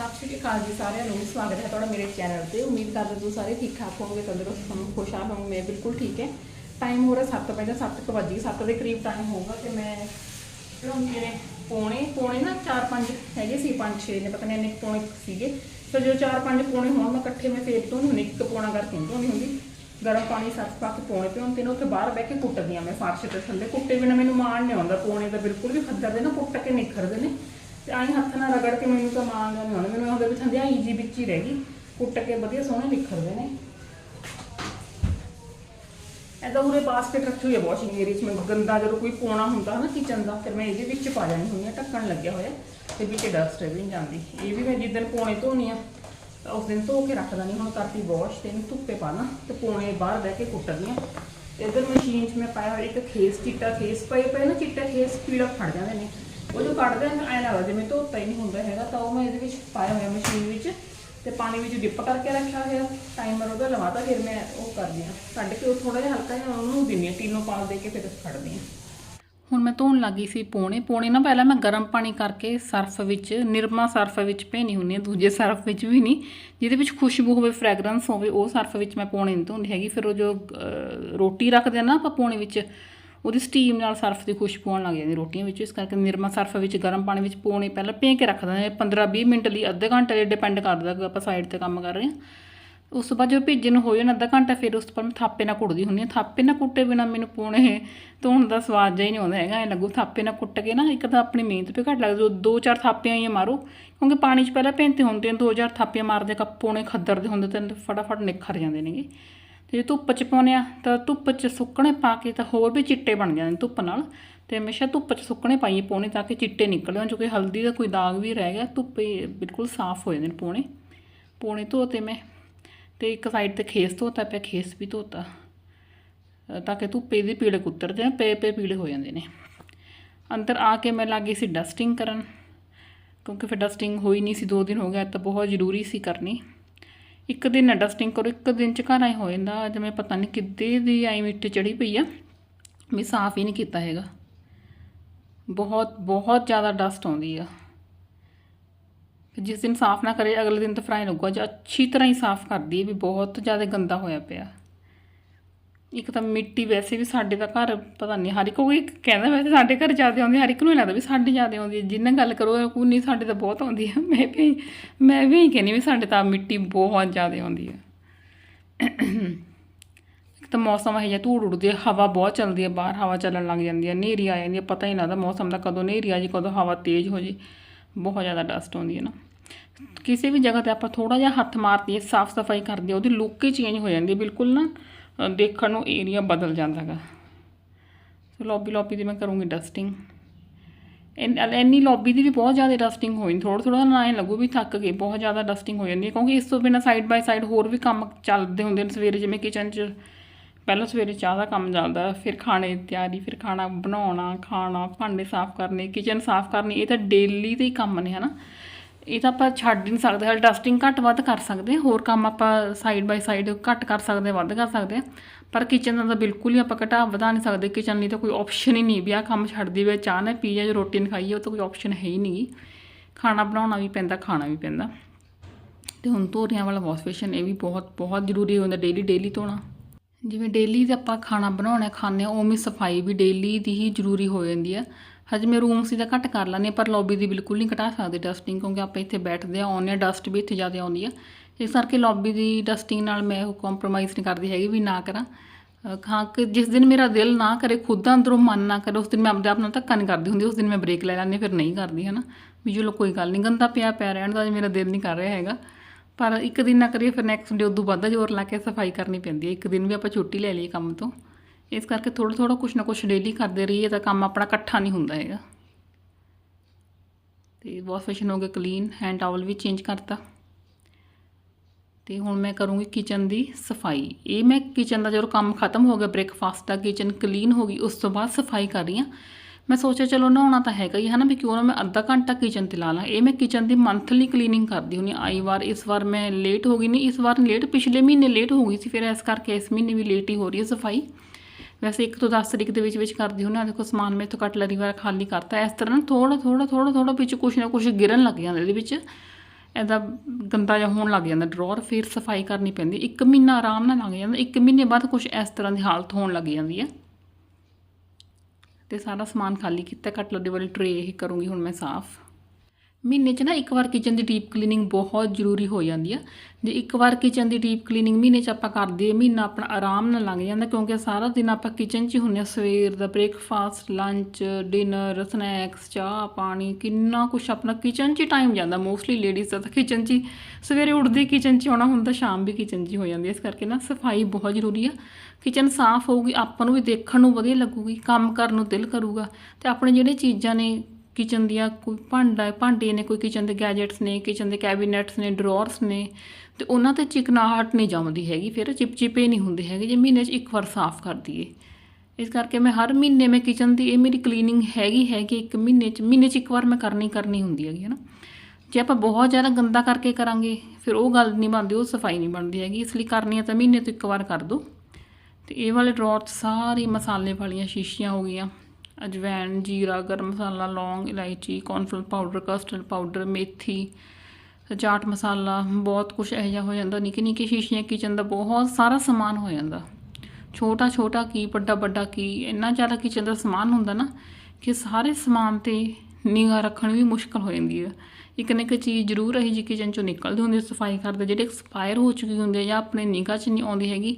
ਸਤਿ ਸ਼੍ਰੀ ਅਕਾਲ ਜੀ ਸਾਰਿਆਂ ਨੂੰ, ਸਵਾਗਤ ਹੈ ਤੁਹਾਡਾ ਮੇਰੇ ਚੈਨਲ ਤੇ। ਉਮੀਦ ਕਰਦੇ ਤੁਸੀਂ ਸਾਰੇ ਠੀਕ ਠਾਕ ਹੋਵੋਗੇ, ਤੰਦਰੁਸਤ ਹੋਵੋਗੇ, ਖੁਸ਼ਹਾਲ ਹੋਵੋਗੇ, ਮੈਂ ਬਿਲਕੁਲ ਠੀਕ ਹੈ। ਟਾਈਮ ਹੋ ਰਿਹਾ 7 ਵਜੇ 7 ਵਜੇ 7 ਦੇ ਕਰੀਬ ਟਾਈਮ ਹੋਊਗਾ ਤੇ ਮੈਂ ਹੁਣ ਮੇਰੇ ਪੌਣੇ ਪੌਣੇ ਨਾ 4-5 ਹੈਗੇ ਸੀ 5-6 ਨੇ, ਪਤਾ ਨਹੀਂ ਇੰਨੇ ਕੁ ਪੌਣੇ ਸੀਗੇ। ਤੇ ਜੋ 4-5 ਪੌਣੇ ਹੋਣ, ਮੈਂ ਇਕੱਠੇ ਮੈਂ ਫੇਰ ਤੋਂ ਹੁਣ ਇੱਕ ਪੌਣਾ ਕਰਕੇ ਧੋਣੀ ਹੁੰਦੀ ਗਰਮ ਪਾਣੀ ਸੱਤ ਪਾ ਕੇ ਪੌਣੇ ਤੇ ਹੁਣ ਤੇ ਨਾ ਉੱਥੇ ਬਾਹਰ ਬਹਿ ਕੇ ਕੁੱਟਦੀਆਂ ਮੈਂ ਫਰਸ਼ ਤੇ ਥੱਲੇ। ਕੁੱਟੇ ਬਿਨਾ ਮੈਨੂੰ ਮਾਣ ਨਹੀਂ ਆਉਂਦਾ, ਪੌਣੇ ਤਾਂ ਬਿਲਕੁਲ ਵੀ ਖੱਦਰ ਦੇ ਨਾ ਕੁੱਟ ਕੇ ਨਿਖਰਦੇ ਨੇ। ਤੇ ਆਈ ਹੱਥ ਨਾਲ ਰਗੜ ਕੇ ਮੈਨੂੰ ਤਾਂ ਮਾਣ ਨਹੀਂ ਆਉਂਦਾ ਮੈਨੂੰ ਉਹਦੇ ਵਿੱਚ ਹੰਦਿਆਈ ਜੀ ਵਿੱਚ ਹੀ ਰਹਿ ਗਈ। ਕੁੱਟ ਕੇ ਵਧੀਆ ਸੋਹਣੇ ਨਿਖਰਦੇ ਨੇ। ਐਦਾਂ ਉਰੇ ਬਾਸਕਟ ਰੱਖੀ ਹੋਈ ਹੈ ਵਾਸ਼ਿੰਗ ਏਰੀਆ 'ਚ। ਮੈਂ ਗੰਦਾ ਜਦੋਂ ਕੋਈ ਪੋਣਾ ਹੁੰਦਾ ਹੈ ਨਾ ਕਿਚਨ ਦਾ, ਫਿਰ ਮੈਂ ਇਹਦੇ ਵਿੱਚ ਪਾ ਜਾਣੀ ਹੁੰਦੀ ਆ, ਢੱਕਣ ਲੱਗਿਆ ਹੋਇਆ। ਤੇ ਵਿੱਚ ਡਸਟ ਵੀ ਨਹੀਂ ਜਾਂਦੀ। ਇਹ ਵੀ ਮੈਂ ਜਿੱਦਣ ਪੋਣੇ ਧੋਣੀ ਆ ਤਾਂ ਉਸ ਦਿਨ ਧੋ ਕੇ ਰੱਖਦਾ ਨਹੀਂ ਹੁਣ ਕਰਤੀ ਵਾਸ਼ ਤੇ ਇਹਨੂੰ ਧੁੱਪੇ ਪਾਣਾ। ਤੇ ਪੋਣੇ ਬਾਹਰ ਬਹਿ ਕੇ ਕੁੱਟਦੀ ਆ। ਇਧਰ ਮਸ਼ੀਨ 'ਚ ਮੈਂ ਪਾਇਆ ਹੋਇਆ ਇੱਕ ਖੇਸ, ਚਿੱਟਾ ਖੇਸ। ਪਏ ਪਏ ਨਾ ਚਿੱਟਾ ਖੇਸ, ਕੀੜਾ ਫੜ ਜਾਂਦੇ ਨੇ। ਉਹ ਜੋ ਕੱਢਦੇ ਨੇ ਐਂ ਲੱਗਦਾ ਜਿਵੇਂ ਧੋਤਾ ਹੀ ਨਹੀਂ ਹੁੰਦਾ ਹੈਗਾ, ਤਾਂ ਉਹ ਮੈਂ ਇਹਦੇ ਵਿੱਚ ਪਾਇਆ ਹੋਇਆ ਮਸ਼ੀਨ ਵਿੱਚ ਤੇ ਪਾਣੀ ਵਿੱਚ ਡਿਪ ਕਰਕੇ ਰੱਖਿਆ ਹੋਇਆ। ਟਾਈਮਰ ਉਹਦਾ ਲਵਾਤਾ ਫਿਰ ਮੈਂ ਉਹ ਕਰਦੀ ਆ ਕੱਢ ਕੇ ਉਹ ਥੋੜਾ ਜਿਹਾ ਹਲਕਾ ਜਿਹਾ ਉਹਨੂੰ ਦਿੰਦੀ ਆ ਤਿੰਨੋਂ ਪਾ ਦੇ ਕੇ ਫਿਰ ਕੱਢਦੀ ਆ ਹੁਣ ਮੈਂ ਧੋਣ ਲੱਗੀ ਸੀ ਪੋਣੇ। ਪੋਣੇ ਨਾ ਪਹਿਲਾਂ ਮੈਂ ਗਰਮ ਪਾਣੀ ਕਰਕੇ ਸਰਫ ਵਿੱਚ, ਨਿਰਮਾ ਸਰਫ ਵਿੱਚ ਭੇਣੀ ਹੁੰਦੀ ਆ ਦੂਜੇ ਸਰਫ ਵਿੱਚ ਵੀ ਨਹੀਂ। ਜਿਹਦੇ ਵਿੱਚ ਖੁਸ਼ਬੂ ਹੋਵੇ ਫ੍ਰੈਗਰੈਂਸ ਹੋਵੇ, ਉਹ ਸਰਫ ਵਿੱਚ ਮੈਂ ਪੋਣੇ ਨਹੀਂ ਧੋਂਦੀ ਹੈਗੀ। ਫਿਰ ਉਹ ਜੋ ਰੋਟੀ ਰੱਖਦੇ ਆ ਨਾ ਆਪਾਂ ਪੋਣੇ ਵਿੱਚ ਉਹਦੀ ਸਟੀਮ ਨਾਲ ਸਰਫ ਦੀ ਖੁਸ਼ਬੂ ਆਉਣ ਲੱਗ ਜਾਂਦੀ ਰੋਟੀਆਂ ਵਿੱਚ, ਇਸ ਕਰਕੇ ਨਿਰਮਾ ਸਰਫ ਵਿੱਚ, ਗਰਮ ਪਾਣੀ ਵਿੱਚ ਪੋਣੇ ਪਹਿਲਾਂ ਭੇ ਕੇ ਰੱਖ ਦਿੰਦੇ 15-20 ਮਿੰਟ ਲਈ ਅੱਧੇ ਘੰਟੇ ਲਈ ਡਿਪੈਂਡ ਕਰਦਾ ਕਿ ਆਪਾਂ ਸਾਈਡ ਤੇ ਕੰਮ ਕਰ ਰਹੇ ਹਾਂ। ਉਸ ਤੋਂ ਬਾਅਦ ਜਦੋਂ ਭੇਜਣ ਨੂੰ ਹੋ ਜਾਣਾ ਅੱਧਾ ਘੰਟਾ, ਫਿਰ ਉਸ ਤੋਂ ਬਾਅਦ ਮੈਂ ਥਾਪੇ ਨਾਲ ਕੁੱਟਦੀ ਹੁੰਦੀ ਹਾਂ। ਥਾਪੇ ਨਾਲ ਕੁੱਟੇ ਬਿਨਾ ਮੈਨੂੰ ਪੋਣੇ ਧੋਣ ਦਾ ਸਵਾਦ ਜਿਹਾ ਹੀ ਨਹੀਂ ਆਉਂਦਾ ਹੈਗਾ। ਐ ਲੱਗੂ ਥਾਪੇ ਨਾਲ ਕੁੱਟ ਕੇ ਨਾ ਇੱਕ ਤਾਂ ਆਪਣੀ ਮਿਹਨਤ ਵੀ ਘੱਟ ਲੱਗਦੀ ਦੋ ਚਾਰ ਥਾਪੀਆਂ ਹੀ ਮਾਰੋ, ਕਿਉਂਕਿ ਪਾਣੀ 'ਚ ਪਹਿਲਾਂ ਭੇਂਤੇ ਹੁੰਦੇ ਨੇ ਦੋ ਚਾਰ ਥਾਪੀਆਂ ਮਾਰਦੇ ਕੱਪ ਪੋਣੇ ਖੱਦਰ ਦੇ ਹੁੰਦੇ ਤੇ ਫਟਾਫਟ ਨਿਖਰ ਜਾਂਦੇ ਨੇਗੇ। ਤੇ ਜੇ ਧੁੱਪ 'ਚ ਪਾਉਂਦੇ ਆ, ਤਾਂ ਧੁੱਪ 'ਚ ਸੁੱਕਣੇ ਪਾ ਕੇ ਤਾਂ ਹੋਰ ਵੀ ਚਿੱਟੇ ਬਣ ਜਾਂਦੇ ਨੇ ਧੁੱਪ ਨਾਲ। ਤੇ ਹਮੇਸ਼ਾ ਧੁੱਪ 'ਚ ਸੁੱਕਣੇ ਪਾਈਏ ਪੌਣੇ ਤਾਂ ਕਿ ਚਿੱਟੇ ਨਿਕਲ ਜਾਣ, ਜੋ ਹਲਦੀ ਦਾ ਕੋਈ ਦਾਗ ਵੀ ਰਹਿ ਗਿਆ, ਧੁੱਪੇ ਬਿਲਕੁਲ ਸਾਫ਼ ਹੋ ਜਾਂਦੇ ਨੇ ਪੌਣੇ। ਪੌਣੇ ਧੋਤੇ ਮੈਂ, ਤੇ ਇੱਕ ਸਾਈਡ ਤੇ ਖੇਸ ਧੋਤਾ ਪਿਆ, ਖੇਸ ਵੀ ਧੋਤਾ ਤਾਂ ਕਿ ਧੁੱਪੇ ਦੀ ਪੀਲੇ ਕੁੱਤਰ ਜਾਣ ਪੇ ਪੇ ਪੀਲੇ ਹੋ ਜਾਂਦੇ ਨੇ। ਅੰਦਰ ਆ ਕੇ ਮੈਂ ਲੱਗੀ ਸੀ ਡਸਟਿੰਗ ਕਰਨ, ਕਿਉਂਕਿ ਫਿਰ ਡਸਟਿੰਗ ਹੋਈ ਨਹੀਂ ਸੀ, ਦੋ ਦਿਨ ਹੋ ਗਿਆ ਤਾਂ ਬਹੁਤ ਜ਼ਰੂਰੀ ਸੀ ਕਰਨੀ। ਇੱਕ ਦਿਨ ਨਾ ਡਸਟਿੰਗ ਕਰੋ, ਇੱਕ ਦਿਨ ਚ ਘਰ ਆਏ ਹੋ ਜਾਂਦਾ, ਜਿਵੇਂ ਪਤਾ ਨਹੀਂ ਕਿੱਦੇ ਦੀ ਆਈ ਮਿੱਟੀ ਚੜੀ ਪਈ ਆ ਮੈਂ ਸਾਫ਼ ਹੀ ਨਹੀਂ ਕੀਤਾ ਹੈਗਾ। ਬਹੁਤ ਬਹੁਤ ਜ਼ਿਆਦਾ ਡਸਟ ਆਉਂਦੀ ਆ। ਜਿਸ ਦਿਨ ਸਾਫ਼ ਨਾ ਕਰੇ, ਅਗਲੇ ਦਿਨ ਤਾਂ ਫਰਾਈ ਲੱਗੂਗਾ ਜੇ ਅੱਛੀ ਤਰ੍ਹਾਂ ਹੀ ਸਾਫ਼ ਕਰਦੀ ਵੀ ਬਹੁਤ ਜ਼ਿਆਦਾ ਗੰਦਾ ਹੋਇਆ ਪਿਆ। ਇੱਕ ਤਾਂ ਮਿੱਟੀ ਵੈਸੇ ਵੀ ਸਾਡੇ ਦਾ ਘਰ ਪਤਾ ਨਹੀਂ, ਹਰ ਇੱਕ ਕੋਈ ਕਹਿੰਦਾ ਵੈਸੇ ਸਾਡੇ ਘਰ ਜ਼ਿਆਦਾ ਆਉਂਦੀ, ਹਰ ਇੱਕ ਨੂੰ ਇਹ ਲੱਗਦਾ ਵੀ ਸਾਡੇ ਜ਼ਿਆਦਾ ਆਉਂਦੀ ਹੈ। ਜਿੰਨਾ ਗੱਲ ਕਰੋ ਕੋਈ ਨਹੀਂ, ਸਾਡੇ ਤਾਂ ਬਹੁਤ ਆਉਂਦੀ ਹੈ। ਮੈਂ ਵੀ ਮੈਂ ਵੀ ਇਹੀ ਕਹਿੰਦੀ ਵੀ ਸਾਡੇ ਤਾਂ ਮਿੱਟੀ ਬਹੁਤ ਜ਼ਿਆਦਾ ਆਉਂਦੀ ਹੈ। ਇੱਕ ਤਾਂ ਮੌਸਮ ਹੈ ਜਾਂ ਧੂੜ ਉੜਦੀ ਹੈ, ਹਵਾ ਬਹੁਤ ਚੱਲਦੀ ਹੈ, ਬਾਹਰ ਹਵਾ ਚੱਲਣ ਲੱਗ ਜਾਂਦੀ ਹੈ, ਹਨੇਰੀ ਆ ਜਾਂਦੀ ਹੈ, ਪਤਾ ਹੀ ਨਹੀਂ ਲੱਗਦਾ ਮੌਸਮ ਦਾ ਕਦੋਂ ਹਨੇਰੀ ਆ ਜੀ ਕਦੋਂ ਹਵਾ ਤੇਜ਼ ਹੋ ਜੀ ਬਹੁਤ ਜ਼ਿਆਦਾ ਡਸਟ ਆਉਂਦੀ ਹੈ ਨਾ। ਕਿਸੇ ਵੀ ਜਗ੍ਹਾ ਤੇ ਆਪਾਂ ਥੋੜਾ ਜਿਹਾ ਹੱਥ ਮਾਰਦੀ ਹੈ, ਸਾਫ਼ ਸਫ਼ਾਈ ਕਰਦੀ ਹੈ, ਉਹਦੀ ਲੁੱਕ ਹੀ ਚੇਂਜ ਹੋ ਜਾਂਦੀ ਹੈ, ਬਿਲਕੁਲ ਨਾ। ਦੇਖਣ ਨੂੰ ਏਰੀਆ ਬਦਲ ਜਾਂਦਾ ਹੈਗਾ। ਸੋ ਲੌਬੀ ਲੌਬੀ ਦੀ ਮੈਂ ਕਰੂੰਗੀ ਡਸਟਿੰਗ ਇੰਨੀ ਲੌਬੀ ਦੀ ਵੀ ਬਹੁਤ ਜ਼ਿਆਦਾ ਡਸਟਿੰਗ ਹੋਈ ਥੋੜਾ ਥੋੜਾ ਨਾ ਐਂ ਲੱਗੂ ਵੀ ਥੱਕ ਗਏ, ਬਹੁਤ ਜ਼ਿਆਦਾ ਡਸਟਿੰਗ ਹੋ ਜਾਂਦੀ ਹੈ, ਕਿਉਂਕਿ ਇਸ ਤੋਂ ਬਿਨਾਂ ਸਾਈਡ ਬਾਈ ਸਾਈਡ ਹੋਰ ਵੀ ਕੰਮ ਚੱਲਦੇ ਹੁੰਦੇ ਨੇ ਸਵੇਰੇ, ਜਿਵੇਂ ਕਿਚਨ 'ਚ ਪਹਿਲਾਂ ਸਵੇਰੇ ਚਾਹ ਦਾ ਕੰਮ ਚੱਲਦਾ, ਫਿਰ ਖਾਣੇ ਦੀ ਤਿਆਰੀ, ਫਿਰ ਖਾਣਾ ਬਣਾਉਣਾ, ਖਾਣਾ ਭਾਂਡੇ ਸਾਫ਼ ਕਰਨੇ ਕਿਚਨ ਸਾਫ਼ ਕਰਨੀ, ਇਹ ਤਾਂ ਡੇਲੀ ਦੇ ਹੀ ਕੰਮ ਨੇ, ਹਨਾ? ਇਹ ਤਾਂ ਆਪਾਂ ਛੱਡ ਹੀ ਨਹੀਂ ਸਕਦੇ ਹਾਂ ਡਸਟਿੰਗ ਘੱਟ ਵੱਧ ਕਰ ਸਕਦੇ ਹਾਂ, ਹੋਰ ਕੰਮ ਆਪਾਂ ਸਾਈਡ ਬਾਈ ਸਾਈਡ ਘੱਟ ਕਰ ਸਕਦੇ ਵੱਧ ਕਰ ਸਕਦੇ ਹਾਂ, ਪਰ ਕਿਚਨ ਦਾ ਤਾਂ ਬਿਲਕੁਲ ਹੀ ਆਪਾਂ ਘਟਾ ਵਧਾ ਨਹੀਂ ਸਕਦੇ ਕਿਚਨ ਲਈ ਤਾਂ ਕੋਈ ਆਪਸ਼ਨ ਹੀ ਨਹੀਂ ਵੀ ਆਹ ਕੰਮ ਛੱਡ ਦੀ ਚਾਹ ਨਾ ਪੀ ਜਾਂ ਰੋਟੀ ਨਾ ਖਾਈਏ, ਉਹ ਤਾਂ ਕੋਈ ਆਪਸ਼ਨ ਹੈ ਹੀ ਨਹੀਂ। ਖਾਣਾ ਬਣਾਉਣਾ ਵੀ ਪੈਂਦਾ, ਖਾਣਾ ਵੀ ਪੈਂਦਾ। ਤੇ ਹੁਣ ਧੋਰੀਆਂ ਵਾਲਾ ਵਾਸ਼ ਬੇਸ਼ਨ ਇਹ ਵੀ ਬਹੁਤ ਬਹੁਤ ਜ਼ਰੂਰੀ ਹੁੰਦਾ ਡੇਲੀ ਡੇਲੀ ਧੋਣਾ। ਜਿਵੇਂ ਡੇਲੀ ਦੇ ਆਪਾਂ ਖਾਣਾ ਬਣਾਉਣਾ, ਖਾਂਦੇ ਹਾਂ, ਉਵੇਂ ਸਫ਼ਾਈ ਵੀ ਡੇਲੀ ਦੀ ਹੀ ਜ਼ਰੂਰੀ ਹੋ ਜਾਂਦੀ ਆ। ਹਜੇ ਮੈਂ ਰੂਮ ਸੀ ਤਾਂ ਘੱਟ ਕਰ ਲੈਂਦੇ ਹਾਂ, ਪਰ ਲੌਬੀ ਦੀ ਬਿਲਕੁਲ ਨਹੀਂ ਘਟਾ ਸਕਦੇ ਡਸਟਿੰਗ ਕਿਉਂਕਿ ਆਪਾਂ ਇੱਥੇ ਬੈਠਦੇ ਆ ਆਉਂਦੇ ਹਾਂ ਡਸਟ ਵੀ ਇੱਥੇ ਜ਼ਿਆਦਾ ਆਉਂਦੀ ਆ। ਇਸ ਕਰਕੇ ਲੌਬੀ ਦੀ ਡਸਟਿੰਗ ਨਾਲ ਮੈਂ ਉਹ ਕੰਪਰੋਮਾਈਜ਼ ਨਹੀਂ ਕਰਦੀ ਹੈਗੀ ਵੀ ਨਾ ਕਰਾਂ। ਹਾਂ ਕਿ ਜਿਸ ਦਿਨ ਮੇਰਾ ਦਿਲ ਨਾ ਕਰੇ ਖੁਦ ਅੰਦਰੋਂ ਮਨ ਨਾ ਕਰੇ ਉਸ ਦਿਨ ਮੈਂ ਆਪਣੇ ਆਪ ਨਾਲ ਧੱਕਾ ਨਹੀਂ ਕਰਦੀ ਹੁੰਦੀ ਉਸ ਦਿਨ ਮੈਂ ਬ੍ਰੇਕ ਲੈ ਲੈਂਦੀ ਫਿਰ ਨਹੀਂ ਕਰਦੀ ਹੈ ਨਾ ਵੀ ਚਲੋ ਕੋਈ ਗੱਲ ਨਹੀਂ ਗੰਦਾ ਪਿਆ ਪਿਆ ਰਹਿਣ ਦਾ ਜੇ ਮੇਰਾ ਦਿਲ ਨਹੀਂ ਕਰ ਰਿਹਾ ਹੈਗਾ। ਪਰ ਇੱਕ ਦਿਨ ਨਾ ਕਰੀਏ ਫਿਰ ਨੈਕਸਟ ਡੇ ਉਦੋਂ ਵੱਧ ਜ਼ੋਰ ਲਾ ਕੇ ਸਫ਼ਾਈ ਕਰਨੀ ਪੈਂਦੀ ਹੈ। ਇੱਕ ਦਿਨ ਵੀ ਆਪਾਂ ਛੁੱਟੀ ਲੈ ਲਈਏ ਕੰਮ ਤੋਂ। ਇਸ ਕਰਕੇ ਥੋੜਾ ਥੋੜਾ ਕੁਛ ਨਾ ਕੁਛ ਡੇਲੀ ਕਰਦੇ ਰਹੀਏ ਤਾਂ ਕੰਮ ਆਪਣਾ ਇਕੱਠਾ ਨਹੀਂ ਹੁੰਦਾ ਹੈਗਾ। ਤੇ ਵਾਸ਼ ਬੇਸ਼ਨ ਹੋ ਗਿਆ ਕਲੀਨ ਹੈਂਡ ਟਾਵਲ ਵੀ ਚੇਂਜ ਕਰਤਾ। ਤੇ ਹੁਣ ਮੈਂ ਕਰੂੰਗੀ ਕਿਚਨ ਦੀ ਸਫ਼ਾਈ। ਇਹ ਮੈਂ ਕਿਚਨ ਦਾ ਜਦੋਂ ਕੰਮ ਖਤਮ ਹੋ ਗਿਆ ਬ੍ਰੇਕਫਾਸਟ ਦਾ ਕਿਚਨ ਕਲੀਨ ਹੋ ਗਈ, ਉਸ ਤੋਂ ਬਾਅਦ ਸਫ਼ਾਈ ਕਰ ਰਹੀ ਹਾਂ। ਮੈਂ ਸੋਚਿਆ ਚਲੋ ਨਹਾਉਣਾ ਤਾਂ ਹੈਗਾ ਹੀ ਹੈ ਨਾ, ਵੀ ਕਿਉਂ ਨਾ ਮੈਂ ਅੱਧਾ ਘੰਟਾ ਕਿਚਨ ਤੇ ਲਾ ਲਾਂ। ਇਹ ਮੈਂ ਕਿਚਨ ਦੀ ਮੰਥਲੀ ਕਲੀਨਿੰਗ ਕਰਦੀ ਹੁੰਦੀ ਆਈ ਵਾਰ ਇਸ ਵਾਰ ਮੈਂ ਲੇਟ ਹੋ ਗਈ ਨਹੀਂ, ਇਸ ਵਾਰ ਲੇਟ ਪਿਛਲੇ ਮਹੀਨੇ ਲੇਟ ਹੋ ਗਈ ਸੀ, ਫਿਰ ਇਸ ਕਰਕੇ ਇਸ ਮਹੀਨੇ ਵੀ ਲੇਟ ਹੀ ਹੋ ਰਹੀ ਹੈ ਸਫ਼ਾਈ। ਵੈਸੇ 1 ਤੋਂ 10 ਤਰੀਕ ਦੇ ਵਿੱਚ ਵਿੱਚ ਕਰਦੀ ਹੁੰਦੀ ਹਾਂ, ਦੇਖੋ ਸਮਾਨ ਮੈਂ ਇੱਥੋਂ ਕਟਲਰੀ ਵਾਲਾ ਖਾਲੀ ਕਰਤਾ। ਇਸ ਤਰ੍ਹਾਂ ਨਾ ਥੋੜਾ ਥੋੜਾ ਥੋੜਾ ਥੋੜਾ ਵਿੱਚ ਕੁਛ ਨਾ ਕੁਛ ਗਿਰਨ ਲੱਗ ਜਾਂਦਾ ਇਹਦੇ ਵਿੱਚ। ਇਹਦਾ ਗੰਦਾ ਜਿਹਾ ਹੋਣ ਲੱਗ ਜਾਂਦਾ ਡਰਾਅਰ ਫਿਰ ਸਫ਼ਾਈ ਕਰਨੀ ਪੈਂਦੀ। ਇੱਕ ਮਹੀਨਾ ਆਰਾਮ ਨਾਲ ਲੰਘ ਜਾਂਦਾ। ਇੱਕ ਮਹੀਨੇ ਬਾਅਦ ਕੁਝ ਇਸ ਤਰ੍ਹਾਂ ਦੀ ਹਾਲਤ ਹੋਣ ਲੱਗ ਜਾਂਦੀ ਹੈ। ਤੇ ਸਾਰਾ ਸਮਾਨ ਖਾਲੀ ਕੀਤਾ। ਕਟਲਰੀ ਵਾਲੀ ਟਰੇ ਇਹ ਕਰੂੰਗੀ ਹੁਣ ਮੈਂ ਸਾਫ਼। ਮਹੀਨੇ 'ਚ ਨਾ ਇੱਕ ਵਾਰ ਕਿਚਨ ਦੀ ਡੀਪ ਕਲੀਨਿੰਗ ਬਹੁਤ ਜ਼ਰੂਰੀ ਹੋ ਜਾਂਦੀ ਆ। ਜੇ ਇੱਕ ਵਾਰ ਕਿਚਨ ਦੀ ਡੀਪ ਕਲੀਨਿੰਗ ਮਹੀਨੇ 'ਚ ਆਪਾਂ ਕਰਦੇ ਮਹੀਨਾ ਆਪਣਾ ਆਰਾਮ ਨਾਲ ਲੰਘ ਜਾਂਦਾ ਕਿਉਂਕਿ ਸਾਰਾ ਦਿਨ ਆਪਾਂ ਕਿਚਨ 'ਚ ਹੀ ਹੁੰਦੇ ਆ। ਸਵੇਰ ਦਾ ਬ੍ਰੇਕਫਾਸਟ ਲੰਚ ਡਿਨਰ ਸਨੈਕਸ ਚਾਹ, ਪਾਣੀ, ਕਿੰਨਾ ਕੁਝ ਆਪਣਾ ਕਿਚਨ 'ਚ ਹੀ ਟਾਈਮ ਜਾਂਦਾ। ਮੋਸਟਲੀ ਲੇਡੀਜ਼ ਦਾ ਤਾਂ ਕਿਚਨ 'ਚ ਹੀ ਸਵੇਰੇ ਉੱਠਦੇ ਕਿਚਨ 'ਚ ਆਉਣਾ ਹੁੰਦਾ, ਸ਼ਾਮ ਵੀ ਕਿਚਨ 'ਚ ਹੀ ਹੋ ਜਾਂਦੀ ਹੈ ਇਸ ਕਰਕੇ ਨਾ ਸਫ਼ਾਈ ਬਹੁਤ ਜ਼ਰੂਰੀ ਆ। ਕਿਚਨ ਸਾਫ਼ ਹੋਊਗੀ, ਆਪਾਂ ਨੂੰ ਵੀ ਦੇਖਣ ਨੂੰ ਵਧੀਆ ਲੱਗੂਗੀ, ਕੰਮ ਕਰਨ ਨੂੰ ਦਿਲ ਕਰੂਗਾ ਤੇ ਆਪਣੇ ਜਿਹੜੇ ਚੀਜ਼ਾਂ ਨੇ ਕਿਚਨ ਦੀਆਂ ਕੋਈ ਭਾਂਡਾ ਭਾਂਡੇ ਨੇ, ਕੋਈ ਕਿਚਨ ਦੇ ਗੈਜਟਸ ਨੇ, ਕਿਚਨ ਦੇ ਕੈਬਿਨੇਟਸ ਨੇ ਡਰਾਅਰਸ ਨੇ, ਤੇ ਉਹਨਾਂ ਤੇ ਚਿਕਨਾਹਟ ਨਹੀਂ ਜੰਮਦੀ ਹੈਗੀ, ਫਿਰ ਚਿਪਚਿਪੇ ਨਹੀਂ ਹੁੰਦੇ ਹੈਗੇ, ਜੇ ਮਹੀਨੇ 'ਚ ਇੱਕ ਵਾਰ ਸਾਫ਼ ਕਰ ਦਈਏ। ਇਸ ਕਰਕੇ ਮੈਂ ਹਰ ਮਹੀਨੇ ਮੈਂ ਕਿਚਨ ਦੀ, ਇਹ ਮੇਰੀ ਕਲੀਨਿੰਗ ਹੈਗੀ ਹੈਗੀ ਇੱਕ ਮਹੀਨੇ 'ਚ ਮਹੀਨੇ 'ਚ ਇੱਕ ਵਾਰ ਮੈਂ ਕਰਨੀ ਕਰਨੀ ਹੁੰਦੀ ਹੈਗੀ ਹੈ ਨਾ ਜੇ ਆਪਾਂ ਬਹੁਤ ਜ਼ਿਆਦਾ ਗੰਦਾ ਕਰਕੇ ਕਰਾਂਗੇ, ਫਿਰ ਉਹ ਗੱਲ ਨਹੀਂ ਬਣਦੀ, ਉਹ ਸਫ਼ਾਈ ਨਹੀਂ ਬਣਦੀ ਹੈਗੀ, ਇਸ ਲਈ ਕਰਨੀ ਹੈ ਤਾਂ ਮਹੀਨੇ ਤੋਂ ਇੱਕ ਵਾਰ ਕਰ ਦਿਓ ਤੇ ਇਹ ਵਾਲੇ ਡਰਾਅਰ 'ਚ ਸਾਰੀ ਮਸਾਲੇ ਵਾਲੀਆਂ ਸ਼ੀਸ਼ੀਆਂ ਹੋ ਗਈਆਂ। ਅਜਵੈਣ ਜੀਰਾ, ਗਰਮ ਮਸਾਲਾ, ਲੌਂਗ, ਇਲਾਇਚੀ ਕੌਰਨਫਲੋਰ ਪਾਊਡਰ, ਕਸਟਰਡ ਪਾਊਡਰ, ਮੇਥੀ, ਚਾਟ ਮਸਾਲਾ, ਬਹੁਤ ਕੁਝ ਇਹੋ ਜਿਹਾ ਹੋ ਜਾਂਦਾ। ਨਿੱਕੀ ਨਿੱਕੀ ਸ਼ੀਸ਼ੀਆਂ ਕਿਚਨ ਦਾ ਬਹੁਤ ਸਾਰਾ ਸਮਾਨ ਹੋ ਜਾਂਦਾ। ਛੋਟਾ ਛੋਟਾ ਕੀ, ਵੱਡਾ ਵੱਡਾ ਕੀ, ਇੰਨਾ ਜ਼ਿਆਦਾ ਕਿਚਨ ਦਾ ਸਮਾਨ ਹੁੰਦਾ ਨਾ ਕਿ ਸਾਰੇ ਸਮਾਨ ਤੇ ਨਿਗਾਹ ਰੱਖਣ ਵੀ ਮੁਸ਼ਕਲ ਹੋ ਜਾਂਦੀ ਹੈ। ਇੱਕ ਨਾ ਇੱਕ ਚੀਜ਼ ਜ਼ਰੂਰ ਇਹੀ ਜੀ ਕਿਚਨ ਚੋਂ ਨਿਕਲਦੀ ਹੁੰਦੀ, ਸਫ਼ਾਈ ਕਰਦੇ, ਜਿਹੜੇ ਐਕਸਪਾਇਰ ਹੋ ਚੁੱਕੀ ਹੁੰਦੇ ਹੈ ਜਾਂ ਆਪਣੇ ਨਿਗਾਹ 'ਚ ਨਹੀਂ ਆਉਂਦੀ ਹੈਗੀ,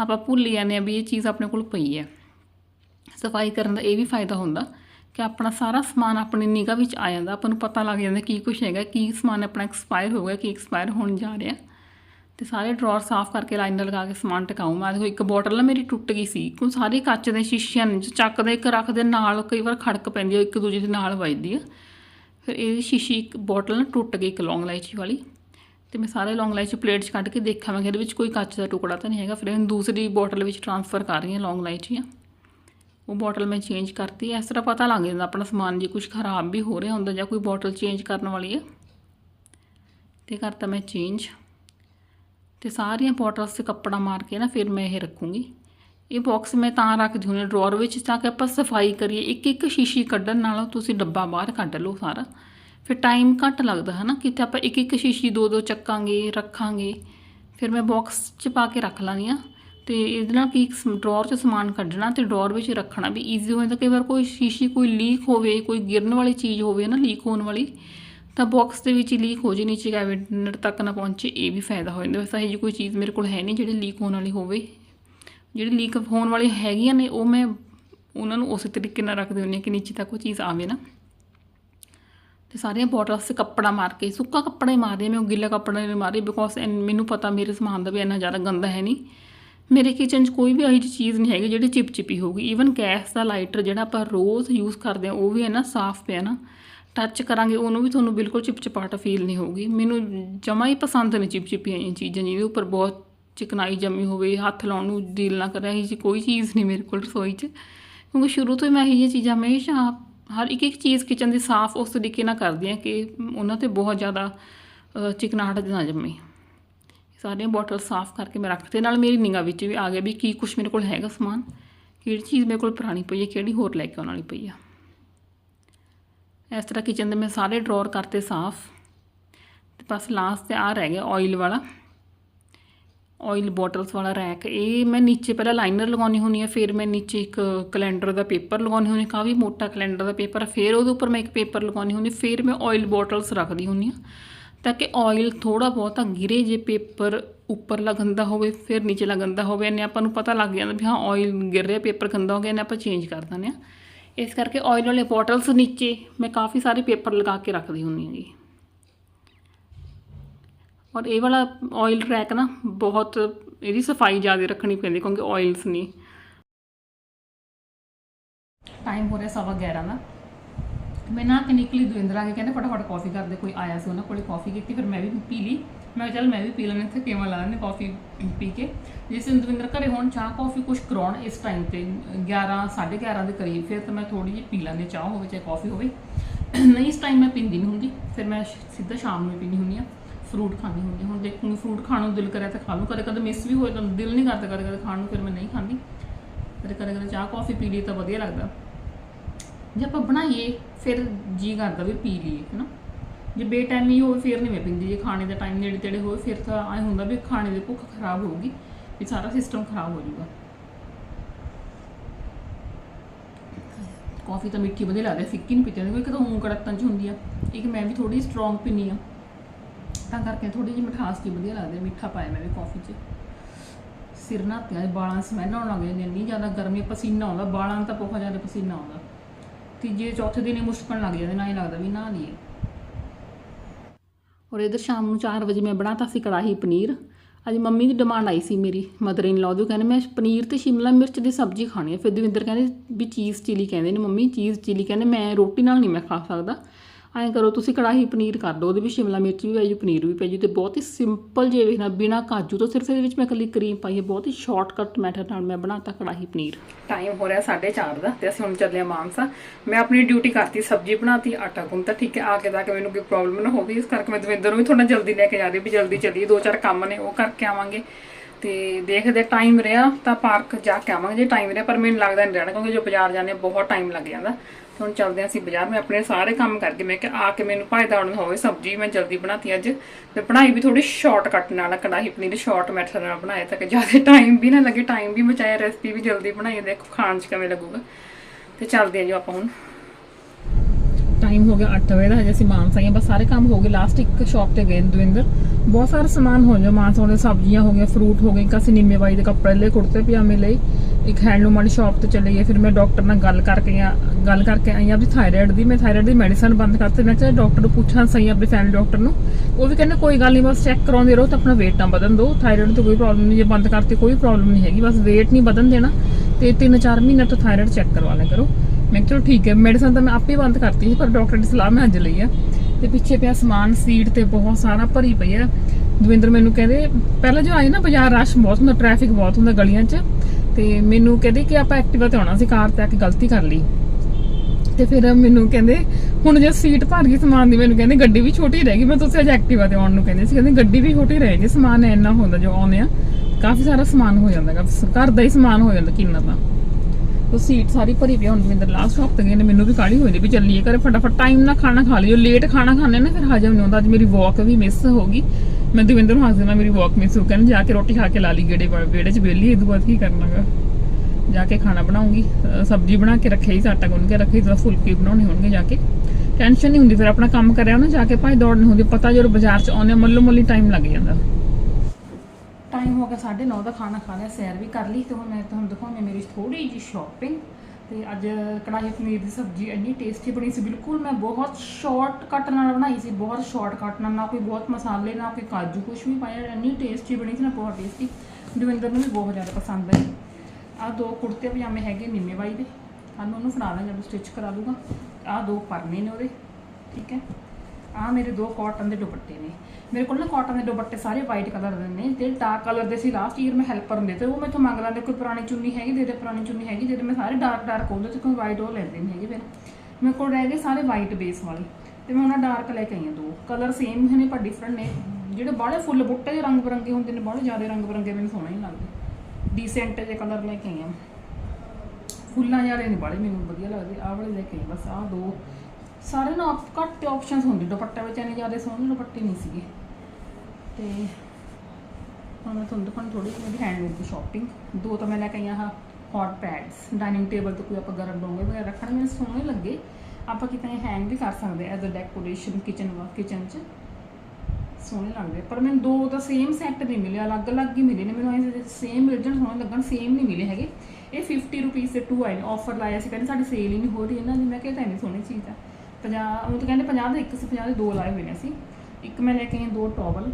ਆਪਾਂ ਭੁੱਲ ਜਾਂਦੇ ਆ ਵੀ ਇਹ ਚੀਜ਼ ਆਪਣੇ ਕੋਲ ਪਈ ਹੈ। ਸਫ਼ਾਈ ਕਰਨ ਦਾ ਇਹ ਵੀ ਫਾਇਦਾ ਹੁੰਦਾ ਕਿ ਆਪਣਾ ਸਾਰਾ ਸਮਾਨ ਆਪਣੀ ਨਿਗਾਹ ਵਿੱਚ ਆ ਜਾਂਦਾ, ਆਪਾਂ ਨੂੰ ਪਤਾ ਲੱਗ ਜਾਂਦਾ ਕੀ ਕੁਝ ਹੈਗਾ, ਕੀ ਸਮਾਨ ਆਪਣਾ ਐਕਸਪਾਇਰ ਹੋ ਗਿਆ, ਕੀ ਐਕਸਪਾਇਰ ਹੋਣ ਜਾ ਰਿਹਾ। ਤੇ ਸਾਰੇ ਡਰਾਅਰ ਸਾਫ਼ ਕਰਕੇ ਲਾਈਨਰ ਲਗਾ ਕੇ ਸਮਾਨ ਟਿਕਾਉ ਮੈਂ ਦੇਖੋ ਇੱਕ ਬੋਟਲ ਨਾ ਮੇਰੀ ਟੁੱਟ ਗਈ ਸੀ ਕਿਉਂ ਸਾਰੇ ਕੱਚ ਦੇ ਸ਼ੀਸ਼ਿਆਂ ਨੂੰ ਚੱਕਦੇ ਇੱਕ ਰੱਖਦੇ ਨਾਲ ਕਈ ਵਾਰ ਖੜਕ ਪੈਂਦੀ ਹੈ ਇੱਕ ਦੂਜੇ ਦੇ ਨਾਲ ਵੱਜਦੀ ਆ। ਫਿਰ ਇਹ ਸ਼ੀਸ਼ੀ ਇੱਕ ਬੋਟਲ ਨਾ ਟੁੱਟ ਗਈ ਇੱਕ ਲੌਂਗ ਇਲਾਇਚੀ ਵਾਲੀ। ਤੇ ਮੈਂ ਸਾਰੇ ਲੌਂਗ ਇਲਾਇਚੀ ਪਲੇਟ 'ਚ ਕੱਢ ਕੇ ਦੇਖਾਂ ਮੈਂ ਕਿ ਇਹਦੇ ਵਿੱਚ ਕੋਈ ਕੱਚ ਦਾ ਟੁਕੜਾ ਤਾਂ ਨਹੀਂ ਹੈਗਾ, ਫਿਰ ਇਹਨੂੰ ਦੂਸਰੀ ਬੋਟਲ ਵਿੱਚ ਟ੍ਰਾਂਸਫਰ ਕਰ ਰਹੀ ਹਾਂ ਲੌਂਗ ਇਲਾਇਚੀਆਂ ਉਹ ਬੋਟਲ ਮੈਂ ਚੇਂਜ ਕਰਤੀ ਇਸ ਤਰ੍ਹਾਂ ਪਤਾ ਲੱਗ ਜਾਂਦਾ ਆਪਣਾ ਸਮਾਨ ਜੇ ਕੁਝ ਖਰਾਬ ਵੀ ਹੋ ਰਿਹਾ ਹੁੰਦਾ ਜਾਂ ਕੋਈ ਬੋਟਲ ਚੇਂਜ ਕਰਨ ਵਾਲੀ ਹੈ ਤੇ ਕਰਤਾ ਮੈਂ ਚੇਂਜ। ਤੇ ਸਾਰੀਆਂ ਬੋਟਲਸ ਤੇ ਕੱਪੜਾ ਮਾਰ ਕੇ ਨਾ ਫਿਰ ਮੈਂ ਇਹ ਰੱਖੂੰਗੀ। ਇਹ ਬਾਕਸ ਮੈਂ ਤਾਂ ਰੱਖਦੀ ਹੁੰਦੀ ਡਰਾਅਰ ਵਿੱਚ ਤਾਂ ਕਿ ਆਪਾਂ ਸਫ਼ਾਈ ਕਰੀਏ। ਇੱਕ ਇੱਕ ਸ਼ੀਸ਼ੀ ਕੱਢਣ ਨਾਲੋਂ ਤੁਸੀਂ ਡੱਬਾ ਬਾਹਰ ਕੱਢ ਲਓ ਸਾਰਾ। ਫਿਰ ਟਾਈਮ ਘੱਟ ਲੱਗਦਾ ਹੈ ਨਾ ਕਿਤੇ ਆਪਾਂ ਇੱਕ ਇੱਕ ਸ਼ੀਸ਼ੀ ਦੋ ਦੋ ਚੱਕਾਂਗੇ, ਰੱਖਾਂਗੇ। ਫਿਰ ਮੈਂ ਬਾਕਸ 'ਚ ਪਾ ਕੇ ਰੱਖ ਲਾਂਗੀ ਆ। ਤੇ ਇਹਦੇ ਨਾਲ ਕੀ ਡਰਾਅਰ 'ਚ ਸਮਾਨ ਕੱਢਣਾ ਤੇ ਡਰਾਅਰ ਵਿੱਚ ਰੱਖਣਾ ਵੀ ਈਜ਼ੀ ਹੋ ਜਾਂਦਾ ਕਈ ਵਾਰ ਕੋਈ ਸ਼ੀਸ਼ੀ ਕੋਈ ਲੀਕ ਹੋਵੇ, ਕੋਈ ਗਿਰਨ ਵਾਲੀ ਚੀਜ਼ ਹੋਵੇ ਨਾ ਲੀਕ ਹੋਣ ਵਾਲੀ, ਤਾਂ ਬਾਕਸ ਦੇ ਵਿੱਚ ਹੀ ਲੀਕ ਹੋ ਜੇ, ਨੀਚੇ ਕੈਬਿਨਟ ਤੱਕ ਨਾ ਪਹੁੰਚੇ, ਇਹ ਵੀ ਫਾਇਦਾ ਹੋ ਜਾਂਦਾ। ਵੈਸੇ ਇਹ ਜੀ ਕੋਈ ਚੀਜ਼ ਮੇਰੇ ਕੋਲ ਹੈ ਨਹੀਂ ਜਿਹੜੀ ਲੀਕ ਹੋਣ ਵਾਲੀ ਹੋਵੇ। ਜਿਹੜੀ ਲੀਕ ਹੋਣ ਵਾਲੀ ਹੈਗੀਆਂ ਨੇ, ਉਹ ਮੈਂ ਉਹਨਾਂ ਨੂੰ ਉਸੇ ਤਰੀਕੇ ਨਾਲ ਰੱਖਦੀ ਹੁੰਦੀ ਹਾਂ ਕਿ ਨੀਚੇ ਤੱਕ ਉਹ ਚੀਜ਼ ਆਵੇ ਨਾ। ਤੇ ਸਾਰੀਆਂ ਬੋਟਲਸ 'ਤੇ ਕੱਪੜਾ ਮਾਰ ਕੇ, ਸੁੱਕਾ ਕੱਪੜਾ ਹੀ ਮਾਰਦੀ ਮੈਂ ਉਹ ਗਿੱਲਾ ਕੱਪੜਾ ਨਹੀਂ ਮਾਰੀ ਬਿਕੋਜ਼ ਮੈਨੂੰ ਪਤਾ ਮੇਰੇ ਸਮਾਨ ਦਾ ਵੀ ਇੰਨਾ ਜ਼ਿਆਦਾ ਗੰਦਾ ਹੈ ਨਹੀਂ। ਮੇਰੇ ਕਿਚਨ 'ਚ ਕੋਈ ਵੀ ਇਹੋ ਜਿਹੀ ਚੀਜ਼ ਨਹੀਂ ਹੈਗੀ ਜਿਹੜੀ ਚਿਪਚਿਪੀ ਹੋਊਗੀ। ਈਵਨ ਗੈਸ ਦਾ ਲਾਈਟਰ ਜਿਹੜਾ ਆਪਾਂ ਰੋਜ਼ ਯੂਜ਼ ਕਰਦੇ ਹਾਂ, ਉਹ ਵੀ ਹੈ ਨਾ ਸਾਫ਼ ਪਿਆ ਨਾ ਟੱਚ ਕਰਾਂਗੇ, ਉਹਨੂੰ ਵੀ ਤੁਹਾਨੂੰ ਬਿਲਕੁਲ ਚਿਪਚਿਪਾਟ ਫੀਲ ਨਹੀਂ ਹੋਊਗੀ। ਮੈਨੂੰ ਜਮਾ ਹੀ ਪਸੰਦ ਨਹੀਂ ਚਿਪਚਿਪੀਆਂ ਇਹ ਚੀਜ਼ਾਂ ਜਿਹਦੇ ਉੱਪਰ ਬਹੁਤ ਚਿਕਨਾਈ ਜੰਮੀ ਹੋਵੇ, ਹੱਥ ਲਾਉਣ ਨੂੰ ਦਿਲ ਨਾ ਕਰੇ, ਇਹ ਜੀ ਕੋਈ ਚੀਜ਼ ਨਹੀਂ ਮੇਰੇ ਕੋਲ ਰਸੋਈ 'ਚ। ਕਿਉਂਕਿ ਸ਼ੁਰੂ ਤੋਂ ਹੀ ਮੈਂ ਇਹ ਜਿਹੀਆਂ ਚੀਜ਼ਾਂ ਹਮੇਸ਼ਾ ਹਰ ਇੱਕ ਇੱਕ ਚੀਜ਼ ਕਿਚਨ ਦੀ ਸਾਫ਼ ਉਸ ਤਰੀਕੇ ਨਾਲ ਕਰਦੀ ਹਾਂ ਕਿ ਉਹਨਾਂ ਤੇ ਬਹੁਤ ਜ਼ਿਆਦਾ ਚਿਕਨਾਹਟ ਨਾ ਜੰਮੇ। ਸਾਰੀਆਂ ਬੋਟਲ ਸਾਫ਼ ਕਰਕੇ ਮੈਂ ਰੱਖਤੇ ਨਾਲ ਮੇਰੀ ਨਿਗਾਹ ਵਿੱਚ ਵੀ ਆ ਗਿਆ ਵੀ ਕੀ ਕੁਝ ਮੇਰੇ ਕੋਲ ਹੈਗਾ ਸਮਾਨ। ਕਿਹੜੀ ਚੀਜ਼ ਮੇਰੇ ਕੋਲ ਪੁਰਾਣੀ ਪਈ ਹੈ ਕਿਹੜੀ ਹੋਰ ਲੈ ਕੇ ਆਉਣ ਵਾਲੀ ਪਈ ਆ। ਇਸ ਤਰ੍ਹਾਂ ਕਿਚਨ ਦੇ ਮੈਂ ਸਾਰੇ ਡਰਾਅਰ ਕਰਤੇ ਸਾਫ਼। ਤੇ ਬਸ ਲਾਸਟ ਤੇ ਆ ਰਹਿ ਗਿਆ ਆਇਲ ਵਾਲਾ। ਆਇਲ ਬੋਟਲਸ ਵਾਲਾ ਰੈਕ ਇਹ ਮੈਂ ਨੀਚੇ ਪਹਿਲਾਂ ਲਾਈਨਰ ਲਗਾਉਣੀ ਹੁੰਦੀ ਹੈ ਫਿਰ ਮੈਂ ਨੀਚੇ ਇੱਕ ਕੈਲੰਡਰ ਦਾ ਪੇਪਰ ਲਗਾਉਣੀ ਹੁੰਦੀ ਕਾਫੀ ਮੋਟਾ ਕੈਲੰਡਰ ਦਾ ਪੇਪਰ ਫਿਰ ਉਹਦੇ ਉੱਪਰ ਮੈਂ ਇੱਕ ਪੇਪਰ ਲਗਾਉਣੀ ਹੁੰਦੀ ਫਿਰ ਮੈਂ ਆਇਲ ਬੋਟਲਸ ਰੱਖਦੀ ਹੁੰਦੀ ਹਾਂ ਤਾਂ ਕਿ ਆਇਲ ਥੋੜਾ ਬਹੁਤਾ ਗਿਰੇ ਜੇ ਪੇਪਰ ਉੱਪਰਲਾ ਗੰਦਾ ਹੋਵੇ, ਫਿਰ ਨੀਚੇਲਾ ਗੰਦਾ ਹੋਵੇ। ਇਹਨੇ ਆਪਾਂ ਨੂੰ ਪਤਾ ਲੱਗ ਜਾਂਦਾ ਵੀ ਹਾਂ ਆਇਲ ਗਿਰ ਰਿਹਾ, ਪੇਪਰ ਗੰਦਾ ਹੋ ਗਿਆ ਇਹਨੇ ਆਪਾਂ ਚੇਂਜ ਕਰ ਦਿੰਦੇ ਆ ਇਸ ਕਰਕੇ ਆਇਲ ਵਾਲੇ ਬੋਟਲਸ ਨੀਚੇ, ਮੈਂ ਕਾਫੀ ਸਾਰੇ ਪੇਪਰ ਲਗਾ ਕੇ ਰੱਖਦੀ ਹੁੰਦੀ ਹਾਂ ਜੀ। ਔਰ ਇਹ ਵਾਲਾ ਆਇਲ ਰੈਕ ਨਾ ਬਹੁਤ, ਇਹਦੀ ਸਫ਼ਾਈ ਜ਼ਿਆਦਾ ਰੱਖਣੀ ਪੈਂਦੀ ਕਿਉਂਕਿ ਆਇਲਸ ਨਹੀਂ ਟਾਈਮ ਹੋ ਰਿਹਾ ਸਵਾ 11 ਦਾ। ਮੈਂ ਨਾ ਕੇ ਨਿਕਲੀ ਦਵਿੰਦਰ ਆ ਕੇ ਕਹਿੰਦੇ ਫਟਾਫਟ ਕਾਫੀ ਕਰਦੇ ਕੋਈ ਆਇਆ ਸੀ ਉਹਨਾਂ ਕੋਲੇ ਕਾਫੀ ਕੀਤੀ, ਫਿਰ ਮੈਂ ਵੀ ਪੀ ਲਈ। ਮੈਂ ਕਿਹਾ ਚੱਲ ਮੈਂ ਵੀ ਪੀ ਲੈਣੇ ਇੱਥੇ ਕਿਵੇਂ ਲਾ ਲੈਣੇ ਕਾਫੀ ਪੀ ਕੇ। ਜਿਸ ਦਿਨ ਦਵਿੰਦਰ ਘਰੇ ਹੋਣ ਚਾਹ ਕਾਫੀ ਕੁਝ ਕਰਾਉਣ ਇਸ ਟਾਈਮ ਤੇ 11 11:30 ਦੇ ਕਰੀਬ, ਫਿਰ ਤਾਂ ਮੈਂ ਥੋੜੀ ਜਿਹੀ ਪੀ ਲੈਂਦੇ, ਚਾਹ ਹੋਵੇ ਚਾਹੇ ਕਾਫੀ ਹੋਵੇ। ਨਹੀਂ, ਇਸ ਟਾਈਮ ਮੈਂ ਪੀਂਦੀ ਨਹੀਂ ਹੁੰਦੀ, ਫਿਰ ਮੈਂ ਸਿੱਧਾ ਸ਼ਾਮ ਨੂੰ ਹੀ ਪੀਂਦੀ ਹੁੰਦੀ ਆ ਫਰੂਟ ਖਾਂਦੀ ਹੁੰਦੀ ਹਾਂ। ਹੁਣ ਦੇਖੂੰਗੀ ਫਰੂਟ ਖਾਣ ਨੂੰ ਦਿਲ ਕਰਿਆ ਤਾਂ ਖਾ ਲੂੰ ਕਦੇ ਕਦੇ ਮਿਸ ਵੀ ਹੋਏ ਤਾਂ ਦਿਲ ਨਹੀਂ ਕਰਦਾ, ਕਦੇ ਕਦੇ ਖਾਣ ਨੂੰ, ਫਿਰ ਮੈਂ ਨਹੀਂ ਖਾਂਦੀ। ਕਦੇ ਕਦੇ ਕਦੇ ਚਾਹ ਕਾਫੀ ਪੀ ਲਈ ਤਾਂ ਵਧੀਆ ਲੱਗਦਾ। ਜੇ ਆਪਾਂ ਬਣਾਈਏ ਫਿਰ ਜੀ ਕਰਦਾ ਵੀ ਪੀ ਲਈਏ ਹੈਨਾ? ਜੇ ਬੇਟਾਈਮੀ ਹੋਵੇ ਫਿਰ ਨਹੀਂ ਮੈਂ ਪੀਂਦੀ। ਜੇ ਖਾਣੇ ਦਾ ਟਾਈਮ ਨੇੜੇ ਤੇੜੇ ਹੋਵੇ ਫਿਰ ਤਾਂ ਐ ਹੁੰਦਾ ਵੀ ਖਾਣੇ ਦੀ ਭੁੱਖ ਖਰਾਬ ਹੋਊਗੀ ਵੀ ਸਾਰਾ ਸਿਸਟਮ ਖਰਾਬ ਹੋ ਜਾਊਗਾ। ਕਾਫੀ ਤਾਂ ਮਿੱਠੀ ਵਧੀਆ ਲੱਗਦੀ ਹੈ, ਫਿੱਕੀ ਨਹੀਂ ਪੀਤੀ ਜਾਂਦੀ ਇੱਕ ਤਾਂ ਊਂ ਕੜਤਨ ਚ ਹੁੰਦੀ ਆ ਇੱਕ ਮੈਂ ਵੀ ਥੋੜੀ ਸਟਰੋਂਗ ਪੀਨੀ ਆ। ਤਾਂ ਕਰਕੇ ਥੋੜੀ ਜਿਹੀ ਮਿਠਾਸ ਜੀ ਵਧੀਆ ਲੱਗਦੀ ਮਿੱਠਾ ਪਾਇਆ ਮੈਂ ਵੀ ਕਾਫੀ 'ਚ। ਸਿਰ ਨਹਾਤਿਆਂ ਦੇ ਬਾਲਾਂ ਸਮੈਲ ਆਉਣ ਲੱਗ ਜਾਂਦੀ ਇੰਨੀ ਜ਼ਿਆਦਾ ਗਰਮੀ ਪਸੀਨਾ ਆਉਂਦਾ ਬਾਲਾਂ ਨੂੰ ਤਾਂ ਬਹੁਤ ਜ਼ਿਆਦਾ ਪਸੀਨਾ ਆਉਂਦਾ। ਤੀਜੇ, ਚੌਥੇ ਦਿਨ ਹੀ ਮੁਸ਼ਕਲ ਲੱਗ ਜਾਂਦੇ ਨਾ ਹੀ ਲੱਗਦਾ ਵੀ ਨਹਾ ਲਈਏ ਔਰ ਇਧਰ ਸ਼ਾਮ ਨੂੰ 4 ਵਜੇ ਮੈਂ ਬਣਾਤਾ ਸੀ ਕੜਾਹੀ ਪਨੀਰ। ਅੱਜ ਮੰਮੀ ਦੀ ਡਿਮਾਂਡ ਆਈ ਸੀ ਮੇਰੀ ਮਦਰ ਇਨ ਲਾਅ ਦੀ ਕਹਿੰਦੇ, ਮੈਂ ਪਨੀਰ ਤੇ ਸ਼ਿਮਲਾ ਮਿਰਚ ਦੀ ਸਬਜ਼ੀ ਖਾਣੀ ਹੈ। ਫਿਰ ਦਵਿੰਦਰ ਕਹਿੰਦੇ ਵੀ ਚੀਜ਼ ਚਿਲੀ ਕਹਿੰਦੇ ਨੇ ਮੰਮੀ, ਚੀਜ਼ ਚਿਲੀ ਕਹਿੰਦੇ, ਮੈਂ ਰੋਟੀ ਨਾਲ ਨਹੀਂ ਮੈਂ ਖਾ ਸਕਦਾ। ਐਂ ਕਰੋ, ਤੁਸੀਂ ਕੜਾਹੀ ਪਨੀਰ ਕਰ ਦਿਓ ਉਹਦੇ ਵਿੱਚ ਸ਼ਿਮਲਾ ਮਿਰਚ ਵੀ ਪੈ ਜੂ, ਪਨੀਰ ਵੀ ਪੈ ਜੂ ਤੇ ਬਹੁਤ ਹੀ ਸਿੰਪਲ ਜੇ ਨਾਲ ਬਿਨਾ ਕਾਜੂ ਤੋਂ ਸਿਰਫ ਇਹਦੇ ਵਿੱਚ ਮੈਂ ਇਕੱਲੀ ਕਰੀਮ ਪਾਈ ਹੈ, ਬਹੁਤ ਹੀ ਸ਼ਾਰਟਕਟ ਮੈਥਡ ਨਾਲ ਮੈਂ ਬਣਾਤਾ ਕੜਾਹੀ ਪਨੀਰ। ਟਾਈਮ ਹੋ ਰਿਹਾ 4:30 ਦਾ ਤੇ ਅਸੀਂ ਹੁਣ ਚੱਲੇ ਆ ਮਾਨਸਾ। ਮੈਂ ਆਪਣੀ ਡਿਊਟੀ ਕਰਤੀ, ਸਬਜ਼ੀ ਬਣਾਤੀ, ਆਟਾ ਗੁੰਨਤਾ, ਠੀਕ ਹੈ, ਆ ਕੇ ਤਾਂ ਕਿ ਮੈਨੂੰ ਕੋਈ ਪ੍ਰੋਬਲਮ ਨਾ ਹੋਵੇ, ਇਸ ਕਰਕੇ ਮੈਂ ਦਵਿੰਦਰ ਨੂੰ ਵੀ ਥੋੜਾ ਜਲਦੀ ਲੈ ਕੇ ਜਾ ਰਹੀ ਵੀ ਜਲਦੀ ਚੱਲੀਏ, ਦੋ ਚਾਰ ਕੰਮ ਨੇ, ਉਹ ਕਰਕੇ ਆਵਾਂਗੇ। ਤੇ ਦੇਖਦੇ ਟਾਈਮ ਰਿਹਾ ਤਾਂ ਪਾਰਕ ਜਾ ਕੇ ਆਵਾਂਗੇ, ਜੇ ਟਾਈਮ ਰਿਹਾ, ਪਰ ਮੈਨੂੰ ਲੱਗਦਾ ਨਹੀਂ ਰਹਿਣਾ, ਕਿਉਂਕਿ ਜੋ ਬਾਜ਼ਾਰ ਜਾਂਦੇ ਬਹੁਤ ਟਾਈਮ ਲੱਗ ਜਾਂਦਾ। ਹੁਣ ਚੱਲਦੇ ਹਾਂ ਅਸੀਂ ਬਾਜ਼ਾਰ। ਮੈਂ ਆਪਣੇ ਸਾਰੇ ਕੰਮ ਕਰਕੇ ਮੈਂ ਕਿ ਆ ਕੇ ਮੈਨੂੰ ਭਾਈ ਦੌੜਨ ਹੋਵੇ ਸਬਜ਼ੀ, ਮੈਂ ਜਲਦੀ ਬਣਾਤੀ ਅੱਜ। ਤੇ ਬਣਾਈ ਵੀ ਥੋੜੀ ਸ਼ਾਰਟਕਟ ਨਾਲ, ਕੜਾਹੀ ਪਨੀਰ ਸ਼ਾਰਟ ਮੈਥਡ ਨਾਲ ਬਣਾਇਆ ਤਾਂ ਕਿ ਜ਼ਿਆਦਾ ਟਾਈਮ ਵੀ ਨਾ ਲੱਗੇ। ਟਾਈਮ ਵੀ ਬਚਾਇਆ ਰੈਸਪੀ ਵੀ ਜਲਦੀ ਬਣਾਈ ਦੇਖੋ ਖਾਣ 'ਚ ਕਿਵੇਂ ਲੱਗੂਗਾ। ਤੇ ਚੱਲਦੇ ਹਾਂ ਜੀ ਆਪਾਂ ਹੁਣ। ਟਾਈਮ ਹੋ ਗਿਆ 8 ਵਜੇ ਦਾ, ਹਜੇ ਅਸੀਂ ਮਾਨਸਾ ਗਏ ਬਸ ਸਾਰੇ ਕੰਮ ਹੋ ਗਏ। ਲਾਸਟ ਇੱਕ ਸ਼ਾਪ ਤੇ ਗਏ ਦਵਿੰਦਰ। ਬਹੁਤ ਸਾਰਾ ਸਮਾਨ ਹੋ ਗਿਆ, ਮਾਨਸਾ ਦੇ ਸਬਜ਼ੀਆਂ ਹੋ ਗਈਆਂ ਫਰੂਟ ਹੋ ਗਏ, ਇੱਕ ਅਸੀਂ ਨਿੰਮੇ ਬਾਈ ਦੇ ਕੱਪੜੇ ਲਏ, ਕੁੜਤੇ, ਪਜਾਮੇ ਲਈ ਇੱਕ ਹੈਂਡਲੂਮ ਵਾਲੀ ਸ਼ਾਪ ਤੇ ਚਲੇ ਗਏ, ਫਿਰ ਮੈਂ ਡਾਕਟਰ ਨਾਲ ਗੱਲ ਕਰਕੇ ਆ ਗੱਲ ਕਰਕੇ ਆਈ ਆ ਵੀ ਥਾਇਰਾਇਡ ਦੀ। ਮੈਂ ਥਾਇਰਾਇਡ ਦੀ ਮੈਡੀਸਨ ਬੰਦ ਕਰਤੀ, ਮੈਂ ਕਿਹਾ ਡਾਕਟਰ ਨੂੰ ਪੁੱਛਾਂ, ਸਹੀ ਆਪਣੇ ਫੈਮਿਲੀ ਡਾਕਟਰ ਨੂੰ। ਉਹ ਵੀ ਕਹਿੰਦੇ, ਕੋਈ ਗੱਲ ਨਹੀਂ ਬਸ ਚੈੱਕ ਕਰਾਉਂਦੇ ਰਹੋ ਤਾਂ ਆਪਣਾ weight ਨਾ ਵਧਣ ਦਿਓ। ਥਾਇਰਾਇਡ ਤੋਂ ਕੋਈ ਪ੍ਰੋਬਲਮ ਨਹੀਂ ਜੇ ਬੰਦ ਕਰਤੀ ਕੋਈ ਪ੍ਰੋਬਲਮ ਨਹੀਂ ਹੈਗੀ, ਬਸ weight ਨਹੀਂ ਵਧਣ ਦੇਣਾ ਤੇ 3-4 ਮਹੀਨੇ ਤੋਂ ਥਾਇਰਾਇਡ ਚੈੱਕ ਕਰਵਾ ਲਿਆ ਕਰੋ। ਮੈਂ ਕਿਹਾ ਚਲੋ ਠੀਕ ਹੈ ਮੈਡੀਸਨ ਤਾਂ ਮੈਂ ਆਪੇ ਬੰਦ ਕਰਤੀ ਸੀ, ਪਰ ਡਾਕਟਰ ਦੀ ਸਲਾਹ ਮੈਂ ਅੱਜ ਲਈ ਆ। ਤੇ ਪਿੱਛੇ ਪਿਆ ਸਮਾਨ ਸੀਟ ਤੇ ਬਹੁਤ ਸਾਰਾ ਭਰੀ ਪਈ ਆ। ਦਵਿੰਦਰ ਮੈਨੂੰ ਕਹਿੰਦੇ, ਪਹਿਲਾਂ ਜੋ ਆਈ ਨਾ ਬਾਜ਼ਾਰ, ਰਸ਼ ਬਹੁਤ ਹੁੰਦਾ ਟ੍ਰੈਫਿਕ ਬਹੁਤ ਹੁੰਦਾ ਗਲੀਆਂ 'ਚ। ਤੇ ਮੈਨੂੰ ਕਹਿੰਦੇ ਕਿ ਆਪਾਂ ਐਕਟਿਵਾ ਤੇ ਆਉਣਾ ਸੀ, ਕਾਰ ਤੇ ਆ ਕੇ ਗਲਤੀ ਕਰ ਲਈ। ਤੇ ਫਿਰ ਮੈਨੂੰ ਕਹਿੰਦੇ, ਹੁਣ ਜੇ ਸੀਟ ਭਰ ਗਈ ਸਮਾਨ ਦੀ, ਮੈਨੂੰ ਕਹਿੰਦੇ ਗੱਡੀ ਵੀ ਛੋਟੀ ਰਹਿ ਗਈ। ਮੈਂ ਤੁਸੀਂ ਅੱਜ ਐਕਟਿਵਾ ਤੇ ਆਉਣ ਨੂੰ ਕਹਿੰਦੇ ਸੀ, ਕਹਿੰਦੇ ਗੱਡੀ ਵੀ ਛੋਟੀ ਰਹਿ ਗਈ ਸਮਾਨ ਇੰਨਾ ਹੁੰਦਾ ਜੋ ਆਉਂਦੇ ਆ, ਕਾਫੀ ਸਾਰਾ ਸਮਾਨ ਹੋ ਜਾਂਦਾ, ਘਰ ਦਾ ਹੀ ਸਮਾਨ ਹੋ ਜਾਂਦਾ ਕਿੰਨਾ ਤਾਂ। ਉਹ ਸੀਟ ਸਾਰੀ ਭਰੀ ਪਈ ਆ, ਹੁਣ ਦਵਿੰਦਰ ਲਾਸਟ ਹਫ਼ਤੇ ਗਏ ਨੇ ਮੈਨੂੰ ਵੀ ਕਾਹਲੀ ਹੋਈ ਦੀ ਵੀ ਚੱਲੀਏ ਘਰੇ ਫਟਾਫਟ ਟਾਈਮ ਨਾਲ ਖਾਣਾ ਖਾ ਲਿਓ ਲੇਟ ਖਾਣਾ ਖਾਣੇ ਨਾ ਫਿਰ ਹਾਜ਼ਮ ਨਹੀਂ ਹੁੰਦਾ ਅੱਜ ਮੇਰੀ ਵਾਕ ਵੀ ਮਿਸ ਹੋ ਗਈ। ਮੈਂ ਦਵਿੰਦਰ ਨੂੰ ਹੱਸਦੇ ਨਾਲ ਮੇਰੀ ਵਾਕ ਮਿਸ ਹੋ ਕਹਿੰਦੇ ਜਾ ਕੇ ਰੋਟੀ ਖਾ ਕੇ ਲਾ ਲਈ ਗੇੜੇ ਵਿਹੜੇ 'ਚ ਵਿਹਲੀ ਇਹ ਤੋਂ ਬਾਅਦ ਕੀ ਕਰਨਾਗਾ? ਜਾ ਕੇ ਖਾਣਾ ਬਣਾਉਂਗੀ ਸਬਜ਼ੀ ਬਣਾ ਕੇ ਰੱਖਿਆ ਹੀ ਆਟਾ ਗੁੰਨ ਕੇ ਰੱਖਿਆ ਸੀ ਫੁਲਕੇ ਬਣਾਉਣੇ ਹੋਣਗੇ ਜਾ ਕੇ। ਟੈਨਸ਼ਨ ਨਹੀਂ ਹੁੰਦੀ ਫਿਰ ਆਪਣਾ ਕੰਮ ਕਰਿਆ ਨਾ ਜਾ ਕੇ ਭਾਈ ਦੌੜ ਨਹੀਂ ਹੁੰਦੀ ਪਤਾ ਜਦੋਂ ਬਾਜ਼ਾਰ 'ਚ ਆਉਂਦੇ ਹਾਂ, ਮੱਲੋ ਮੱਲੀ ਟਾਈਮ ਲੱਗ ਜਾਂਦਾ। ਟਾਈਮ ਹੋ ਗਿਆ 9:30 ਦਾ, ਖਾਣਾ ਖਾ ਲਿਆ, ਸੈਰ ਵੀ ਕਰ ਲਈ ਤੇ ਹੁਣ ਮੈਂ ਤੁਹਾਨੂੰ ਦਿਖਾਉਂਦੀ ਮੇਰੀ ਥੋੜੀ ਜੀ ਸ਼ਾਪਿੰਗ ਤੇ ਅੱਜ ਕੜਾਹੀ ਪਨੀਰ ਦੀ ਸਬਜ਼ੀ ਇੰਨੀ ਟੇਸਟੀ ਬਣੀ ਸੀ, ਬਿਲਕੁਲ ਮੈਂ ਬਹੁਤ ਸ਼ਾਰਟਕਟ ਨਾਲ ਬਣਾਈ ਸੀ, ਬਹੁਤ ਸ਼ਾਰਟਕਟ ਨਾਲ, ਨਾ ਕੋਈ ਬਹੁਤ ਮਸਾਲੇ, ਨਾ ਕੋਈ ਕਾਜੂ ਕੁਛ ਵੀ ਪਾਇਆ, ਇੰਨੀ ਟੇਸਟੀ ਬਣੀ ਸੀ ਨਾ, ਬਹੁਤ ਟੇਸਟੀ ਦਵਿੰਦਰ ਨੂੰ ਵੀ ਬਹੁਤ ਜ਼ਿਆਦਾ ਪਸੰਦ ਆਈ। ਆਹ ਦੋ ਕੁੜਤੇ ਪਜਾਮੇ ਹੈਗੇ ਨਿੰਮੇ ਬਾਈ ਦੇ ਸਾਨੂੰ ਉਹਨੂੰ ਫੜਾ ਦਾਂ ਜਦੋਂ ਸਟਿਚ ਕਰਾ ਦੂਗਾ। ਆਹ ਦੋ ਪਰਨੇ ਨੇ ਉਹਦੇ, ਠੀਕ ਹੈ। ਆਹ ਮੇਰੇ ਦੋ ਕਾਟਨ ਦੇ ਦੁਪੱਟੇ ਨੇ। ਮੇਰੇ ਕੋਲ ਨਾ ਕਾਟਨ ਦੇ ਦੁਪੱਟੇ ਸਾਰੇ ਵਾਈਟ ਕਲਰ ਦੇ ਨੇ ਤੇ ਡਾਰਕ ਕਲਰ ਦੇ ਸੀ ਲਾਸਟ ਈਅਰ ਮੈਂ ਹੈਲਪਰ ਹੁੰਦੇ ਤੇ ਉਹ ਮੈਥੋਂ ਮੰਗ ਲੈਂਦੇ, ਕੋਈ ਪੁਰਾਣੀ ਚੁੰਨੀ ਹੈਗੀ ਦੇ ਦੇ, ਪੁਰਾਣੀ ਚੁੰਨੀ ਹੈਗੀ ਦੇ ਮੈਂ ਸਾਰੇ ਡਾਰਕ ਡਾਰਕ ਉਹਦੇ ਤੇ ਕੋਈ ਵਾਈਟ ਉਹ ਲੈਂਦੇ ਨਹੀਂ ਹੈਗੇ ਫਿਰ। ਮੇਰੇ ਕੋਲ ਰਹਿ ਗਏ ਸਾਰੇ ਵਾਈਟ ਬੇਸ ਵਾਲੇ ਤੇ ਮੈਂ ਉਹਨਾਂ ਡਾਰਕ ਲੈ ਕੇ ਆਈ ਹਾਂ ਦੋ। ਕਲਰ ਸੇਮ ਨੇ ਪਰ ਡਿਫਰੈਂਟ ਨੇ। ਜਿਹੜੇ ਬਾਹਲੇ ਫੁੱਲ ਬੁੱਟੇ ਦੇ ਰੰਗ ਬਰੰਗੇ ਹੁੰਦੇ ਨੇ, ਬਾਹਲੇ ਜ਼ਿਆਦਾ ਰੰਗ ਬਰੰਗੇ ਮੈਨੂੰ ਸੋਹਣੇ ਨਹੀਂ ਲੱਗਦੇ। ਡੀਸੈਂਟ ਜਿਹੇ ਕਲਰ ਲੈ ਕੇ ਆਈ ਹਾਂ। ਫੁੱਲਾਂ ਵਾਲੇ ਨਹੀਂ ਬਾਹਲੇ, ਮੈਨੂੰ ਵਧੀਆ ਲੱਗਦੇ। ਆਹ ਵਾਲੇ ਲੈ ਕੇ ਆਈ ਬਸ ਆਹ ਦੋ। ਸਾਰੇ ਨਾ ਆਪ- ਘੱਟ ਆਪਸ਼ਨਸ ਹੁੰਦੇ, ਦੁਪੱਟੇ ਵਿੱਚ ਇੰਨੇ ਜ਼ਿਆਦਾ ਸੋਹਣੇ ਦੁਪੱਟੇ ਨਹੀਂ ਸੀਗੇ। ਤੇ ਹੁਣ ਮੈਂ ਤੁਹਾਨੂੰ ਦਿਖਾਉਣ ਥੋੜੀ ਜਿਹੀ ਮੇਰੀ ਹੈਂਡਮੇਡ ਦੀ ਸ਼ਾਪਿੰਗ ਦੋ ਤਾਂ ਮੈਂ ਲੈ ਕੇ ਆਈ ਹਾਂ ਹੌਟ ਪੈਡਸ ਡਾਈਨਿੰਗ ਟੇਬਲ ਤੇ ਕੋਈ ਆਪਾਂ ਗਰਮ ਡੋਂਗੇ ਵਗੈਰਾ ਰੱਖਣ, ਮੈਨੂੰ ਸੋਹਣੇ ਲੱਗੇ। ਆਪਾਂ ਕਿਤੇ ਹੈਂਗ ਵੀ ਕਰ ਸਕਦੇ ਐਜ਼ ਅ ਡੈਕੋਰੇਸ਼ਨ ਕਿਚਨ ਵਾ ਕਿਚਨ 'ਚ। ਸੋਹਣੇ ਲੱਗਦੇ ਪਰ ਮੈਨੂੰ ਦੋ ਤਾਂ ਸੇਮ ਸੈੱਟ ਨਹੀਂ ਮਿਲੇ, ਅਲੱਗ-ਅਲੱਗ ਹੀ ਮਿਲੇ ਨੇ। ਮੈਨੂੰ ਐਂ ਸੇਮ ਮਿਲ ਸੋਹਣੇ ਲੱਗਣ ਸੇਮ ਨਹੀਂ ਮਿਲੇ ਹੈਗੇ। ਇਹ 50 ਰੁਪਏ ਦੇ ਟੂ ਆਏ ਨੇ ਆਫਰ ਲਾਇਆ ਸੀ, ਕਹਿੰਦੇ ਸਾਡੀ ਸੇਲ ਹੀ ਨਹੀਂ ਹੋ ਰਹੀ ਇਹਨਾਂ ਦੀ। ਮੈਂ ਕਿਹਾ ਤਾਂ ਇੰਨੀ ਸੋਹਣੀ ਚੀਜ਼ ਆ। 50 ਉਹ ਤਾਂ ਕਹਿੰਦੇ 50 ਦੇ ਇੱਕ ਸੀ 50 ਦੇ ਦੋ ਲਾਏ ਹੋਏ ਨੇ ਅਸੀਂ ਇੱਕ ਮੈਂ ਲੈ ਕੇ ਆਈ ਦੋ ਟਾਵਲ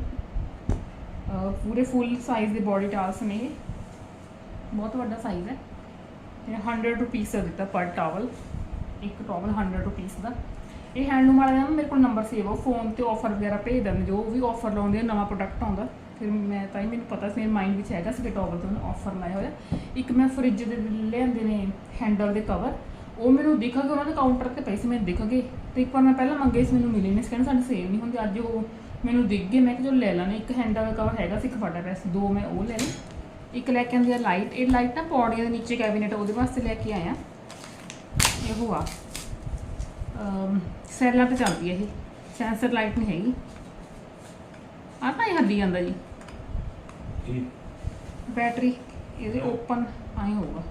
ਪੂਰੇ ਫੁੱਲ ਸਾਈਜ਼ ਦੇ ਬੋਡੀ ਟਾਵਲਸ ਨੇ ਬਹੁਤ ਵੱਡਾ ਸਾਈਜ਼ ਹੈ। ਤੇ 100 ਰੁਪਏ ਦਾ ਦਿੱਤਾ ਪਰ ਟਾਵਲ ਇੱਕ ਟਾਵਲ 100 ਰੁਪੀਸ ਦਾ। ਇਹ ਹੈਂਡਲੂਮ ਵਾਲਿਆਂ ਦਾ ਨਾ ਮੇਰੇ ਕੋਲ ਨੰਬਰ ਸੇਵ ਆ ਫੋਨ ਤੇ ਆਫਰ ਵਗੈਰਾ ਭੇਜ ਦਿੰਦੇ ਜੋ ਵੀ ਆਫਰ ਲਾਉਂਦੇ ਆ, ਨਵਾਂ ਪ੍ਰੋਡਕਟ ਆਉਂਦਾ। ਫਿਰ ਮੈਂ ਤਾਂ ਹੀ ਮੈਨੂੰ ਪਤਾ ਸੀ, ਮੇਰੇ ਮਾਈਂਡ ਵਿੱਚ ਹੈਗਾ ਸੀ ਕਿ ਟਾਵਲ ਤੋਂ ਆਫਰ ਲਾਇਆ ਹੋਇਆ। ਇੱਕ ਮੈਂ ਫ੍ਰਿਜ ਦੇ ਲਿਆਂਦੇ ਨੇ ਹੈਂਡਲ ਦੇ ਕਵਰ ਉਹ ਮੈਨੂੰ ਦਿਖ ਗਏ ਉਹਨਾਂ ਦੇ ਕਾਊਂਟਰ ਤੇ ਪਏ ਸੀ ਮੈਨੂੰ ਦਿਖ ਗਏ ਤੇ ਇੱਕ ਵਾਰ ਮੈਂ ਪਹਿਲਾਂ ਮੰਗੇ ਸੀ ਮੈਨੂੰ ਮਿਲੇ ਨਹੀਂ ਸੀ ਕਹਿੰਦੇ ਸਾਡੀ ਸੇਲ ਨਹੀਂ ਹੁੰਦੀ ਅੱਜ ਉਹ ਮੈਨੂੰ ਦਿਖ ਗਏ। ਮੈਂ ਕਿਹਾ ਚਲੋ ਲੈ ਲੈਣੇ ਇੱਕ ਹੈਂਡਲ ਦਾ ਕਵਰ ਹੈਗਾ ਸੀ ਇੱਕ ਫਟਾ ਪਿਆ ਸੀ ਦੋ ਮੈਂ ਉਹ ਲੈ ਲਏ। ਇੱਕ ਲੈ ਕੇ ਆਂਦੀ ਆ ਲਾਈਟ ਇਹ ਲਾਈਟ ਨਾ ਪੌੜੀਆਂ ਦੇ ਨੀਚੇ ਕੈਬਿਨੇਟ ਉਹਦੇ ਵਾਸਤੇ ਲੈ ਕੇ ਆਇਆ। ਇਹ ਹੋਆ ਅਮ ਸੈਲਾਂ ਤੇ ਚੱਲਦੀ ਹੈ ਇਹ। ਸੈਂਸਰ ਲਾਈਟ ਨਹੀਂ ਹੈਗੀ। ਆ ਤਾਂ ਇਹ ਹੱਲੀ ਜਾਂਦਾ ਜੀ। ਬੈਟਰੀ ਇਹਦੇ ਓਪਨ ਆਈ ਹੋਊਗਾ।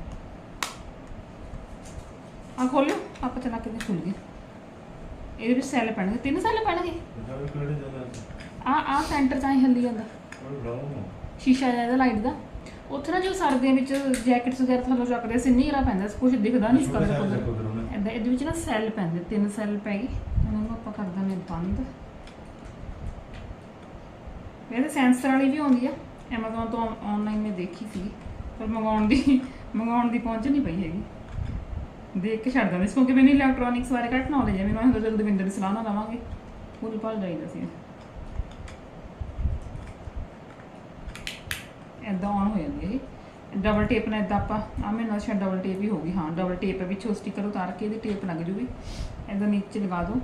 ਆ ਖੋਲਿਓ ਆਪਾਂ ਚਲਾ ਕੇ ਖੁੱਲ ਗਿਆ ਇਹਦੇ ਵਿੱਚ ਸੈੱਲ ਪੈਣਗੇ। ਤਿੰਨ ਸੈੱਲ ਪੈਣਗੇ? ਆ ਆ ਸੈਂਟਰ ਚ ਹੱਲੀ ਜਾਂਦਾ। ਸ਼ੀਸ਼ਾ ਜਿਹਾ ਲਾਈਟ ਦਾ। ਉੱਥੇ ਨਾ ਜੋ ਸਰਦੀਆਂ ਵਿੱਚ ਜੈਕਟਸ ਵਗੈਰਾ ਥੱਲੋਂ ਚੱਕਦੇ ਸੀ ਨਹੀਂ ਰਾ ਪੈਂਦਾ ਕੁਝ ਦਿਖਦਾ ਨਹੀਂ ਇਸ ਛੋਟੇ ਕਲਰ size ਦਾ ਤੋਂ colour ਹੋਣਾ। ਐਦਾਂ ਇਹਦੇ ਵਿੱਚ ਨਾ ਸੈੱਲ ਪੈਂਦੇ ਤਿੰਨ ਸੈੱਲ ਪੈ ਗਏ। ਇਹਨਾਂ ਨੂੰ ਆਪਾਂ ਕਰ ਦਿੰਦੇ ਬੰਦ। ਇਹਦੇ ਸੈਂਸਰ ਵਾਲੀ ਵੀ ਆਉਂਦੀ ਆ। Amazon ਤੋਂ ਆਨਲਾਈਨ ਮੈਂ ਦੇਖੀ ਸੀ ਪਰ ਮੰਗਾਉਣ ਦੀ ਮੰਗਾਉਣ ਦੀ ਪਹੁੰਚ ਨਹੀਂ ਪਈ ਹੈਗੀ। ਦੇਖ ਕੇ ਛੱਡ ਦਿੰਦੇ ਸੀ ਕਿਉਂਕਿ ਮੈਨੂੰ ਇਲੈਕਟ੍ਰੋਨਿਕਸ ਬਾਰੇ ਘੱਟ ਨੌਲੇਜ ਹੈ ਮੈਨੂੰ ਹੁੰਦਾ ਜਦੋਂ ਦਵਿੰਦਰ ਦੀ ਸਲਾਹ ਨਾਲ ਲਵਾਂਗੇ ਫੁੱਲ ਭਲ ਜਾਈਦਾ ਸੀ ਐਦਾਂ ਆਨ ਹੋ ਜਾਂਦੀ ਹੈ ਡਬਲ ਟੇਪ ਨਾਲ ਐਦਾਂ ਆਪਾਂ ਆ ਨਾਲ ਸ਼ਾਇਦ ਡਬਲ ਟੇਪ ਹੀ ਹੋਗੀ ਹਾਂ ਡਬਲ ਟੇਪ ਵਿੱਚੋਂ ਸਟicker ਉਤਾਰ ਕੇ ਇਹਦੀ ਟੇਪ ਲੱਗ ਜੂਗੀ। ਐਦਾਂ ਨੀਚੇ ਲਗਾ ਦੋ।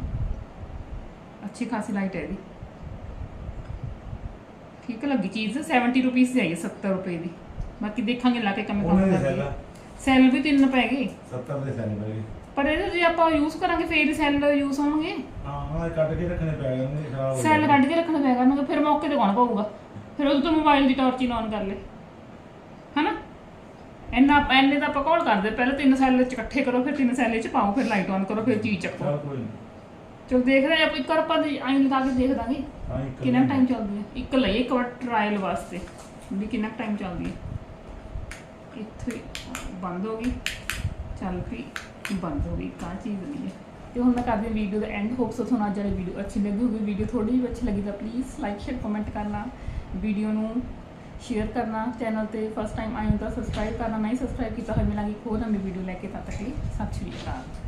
ਅੱਛੀ ਖਾਸੀ ਲਾਈਟ ਹੈ ਇਹਦੀ। ਠੀਕ ਲੱਗੀ ਚੀਜ਼ 70 ਰੁਪਏ ਦੀ ਆਈ ਹੈ 70 ਰੁਪਏ ਦੀ। ਬਾਕੀ ਦੇਖਾਂਗੇ ਲਾ ਕੇ ਕੰਮ ਕਰਦੀ ਸੈੱਲ ਹੈ ਵੀ ਤਿੰਨ ਪੈ ਗਏ। 70 ਦੇ ਸੈੱਲ ਪੈ ਗਏ। ਪਰ ਇਹਦੇ ਜੇ ਆਪਾਂ ਯੂਜ਼ ਕਰਾਂਗੇ ਫੇਰ ਸੈੱਲ ਯੂਜ਼ ਹੋਣਗੇ। ਹਾਂ ਹਾਂ ਇਹ ਕੱਢ ਕੇ ਰੱਖਣੇ ਪੈ ਜਾਣਗੇ ਖਰਾਬ ਹੋ ਸੈੱਲ। ਕੱਢ ਕੇ ਰੱਖਣਾ ਪਏਗਾ ਨਾ ਫਿਰ ਮੌਕੇ ਤੇ ਕੌਣ ਪਾਊਗਾ? ਫਿਰ ਉਹ ਤੋਂ ਮੋਬਾਈਲ ਦੀ ਟਾਰਚ ਹੀ ਔਨ ਕਰ ਲੈ। ਹਨਾ? ਇੰਨਾ ਐਨੇ ਤਾਂ ਆਪਾਂ ਕਾਲ ਕਰਦੇ ਪਹਿਲਾਂ ਤਿੰਨ ਸੈੱਲ ਚ ਇਕੱਠੇ ਕਰੋ ਫਿਰ ਤਿੰਨ ਸੈੱਲ ਚ ਪਾਓ ਫਿਰ ਲਾਈਟ ਔਨ ਕਰੋ ਫਿਰ ਚੀਜ਼ ਚੱਕੋ। ਚੱਲ ਕੋਈ ਨੀ। ਚਲ ਦੇਖਦੇ ਹਾਂ ਆਪਾਂ ਇੱਕ ਵਾਰ ਆਪਾਂ ਆਈ ਲਗਾ ਕੇ ਦੇਖ ਦਾਂਗੇ। ਹਾਂ ਇੱਕ ਕਿੰਨਾ ਟਾਈਮ ਚੱਲਦੀ ਹੈ? ਇੱਕ ਲਈ ਇੱਕ ਵਾਰ ਟ੍ਰਾਇਲ ਵਾਸਤੇ। ਵੀ ਕਿੰਨਾ ਟਾਈਮ ਚੱਲਦੀ ਹੈ? ਇੱਥੇ ਬੰਦ ਹੋ ਗਈ। ਚੱਲ ਪਈ ਬੰਦ ਹੋ ਗਈ ਕਾ ਚੀਜ਼ ਨਹੀਂ ਹੈ। ਤੇ ਹੁਣ ਮੈਂ ਕਰਦੀ ਹਾਂ ਵੀਡੀਓ ਦਾ ਐਂਡ ਹੋਪਸ ਸੋ ਤੁਹਾਨੂੰ ਅੱਜ ਵਾਲੀ ਵੀਡੀਓ ਅੱਛੀ ਲੱਗੀ ਹੋਵੇ। ਵੀਡੀਓ ਥੋੜੀ ਜਿਹੀ ਅੱਛੀ ਲੱਗੀ ਤਾਂ ਪਲੀਜ਼ ਲਾਈਕ ਸ਼ੇਅਰ ਕਮੈਂਟ ਕਰਨਾ। ਵੀਡੀਓ ਨੂੰ ਸ਼ੇਅਰ ਕਰਨਾ। ਚੈਨਲ ਤੇ ਫਸਟ ਟਾਈਮ ਆਏ ਹੋ ਤਾਂ ਸਬਸਕ੍ਰਾਈਬ ਕਰਨਾ। ਨਹੀਂ ਸਬਸਕ੍ਰਾਈਬ ਕੀਤਾ ਹੋਇਆ ਮਿਲਾਂਗੀ ਇੱਕ ਹੋਰ ਨਵੀਂ ਵੀਡੀਓ ਲੈ ਕੇ। ਤਦ ਤੱਕ ਲਈ ਸਤਿ ਸ਼੍ਰੀ ਅਕਾਲ।